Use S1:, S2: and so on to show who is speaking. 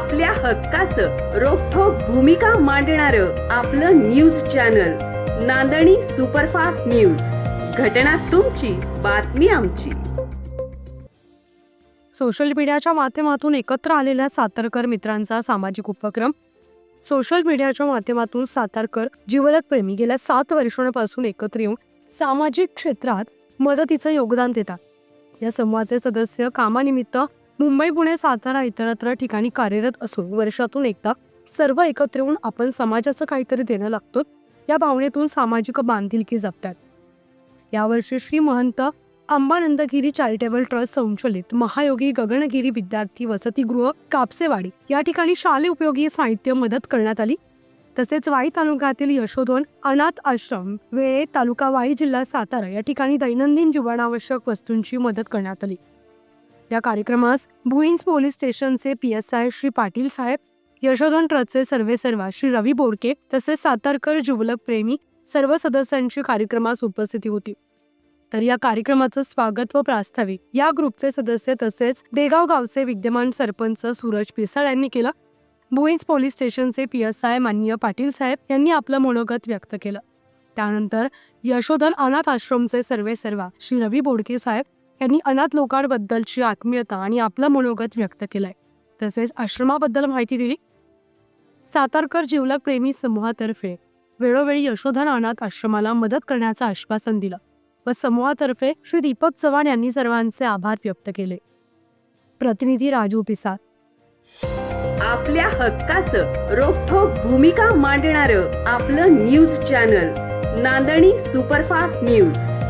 S1: आपल्या हक्काचं रोखोक भूमिका मांडणार आपलं news channel Nandani superfast news. घटना तुमची बातमी आमची.
S2: सोशल मीडियाच्या माध्यमातून एकत्र आलेल्या सातारकर मित्रांचा सामाजिक उपक्रम. सोशल मीडियाच्या माध्यमातून सातारकर जीवलक प्रेमी गेल्या सात वर्षांपासून एकत्र येऊन सामाजिक क्षेत्रात मदतीचं योगदान देतात. या समूहाचे सदस्य कामानिमित्त मुंबई पुणे सातारा इतरत्र ठिकाणी कार्यरत असून वर्षातून एकदा सर्व एकत्र येऊन आपण समाजाचं काहीतरी देणं लागतो या भावनेतून सामाजिक बांधिलकी जपतात. यावर्षी श्री महंत अंबानंदगिरी चॅरिटेबल ट्रस्ट संचलित महायोगी गगनगिरी विद्यार्थी वसतिगृह कापसेवाडी या ठिकाणी शालेय उपयोगी साहित्य मदत करण्यात आली. तसेच वाई तालुक्यातील यशोधन अनाथ आश्रम वेळे तालुका वाई जिल्हा सातारा या ठिकाणी दैनंदिन जीवनावश्यक वस्तूंची मदत करण्यात आली. या कार्यक्रमास भुईन्स पोलीस स्टेशनचे P S I Shri Patil साहेब यशोधन ट्रस्टचे सर्वेसर्वा श्री रवी बोडके तसेच सातारकर जुबलक प्रेमी सर्व सदस्यांची कार्यक्रमास उपस्थिती होती. तर या कार्यक्रमाचं स्वागत व प्रास्ताविक या ग्रुपचे सदस्य तसेच देगाव गावचे विद्यमान सरपंच सूरज पिसाळ यांनी केलं. भुईन्स पोलीस स्टेशनचे पी एस आय माननीय पाटील साहेब यांनी आपलं मनोगत व्यक्त केलं. त्यानंतर यशोधन अनाथ आश्रमचे सर्वे सर्वा श्री रवी बोडके साहेब यांनी अनाथ लोकांबद्दलची आत्मीयता आणि आपलं मनोगत व्यक्त केलाय. तसेच आश्रमाबद्दल माहिती दिली. सातारकर जिवलक प्रेमी समूहातर्फे वेळोवेळी यशोधन अनाथ आश्रमाला मदत करण्याचं आश्वासन दिलं व समूहातर्फे श्री दीपक चव्हाण यांनी सर्वांचे आभार व्यक्त केले. प्रतिनिधी राजू पिसार
S1: आपल्या हक्काचं रोखोक भूमिका मांडणार आपलं news channel Nandani superfast news.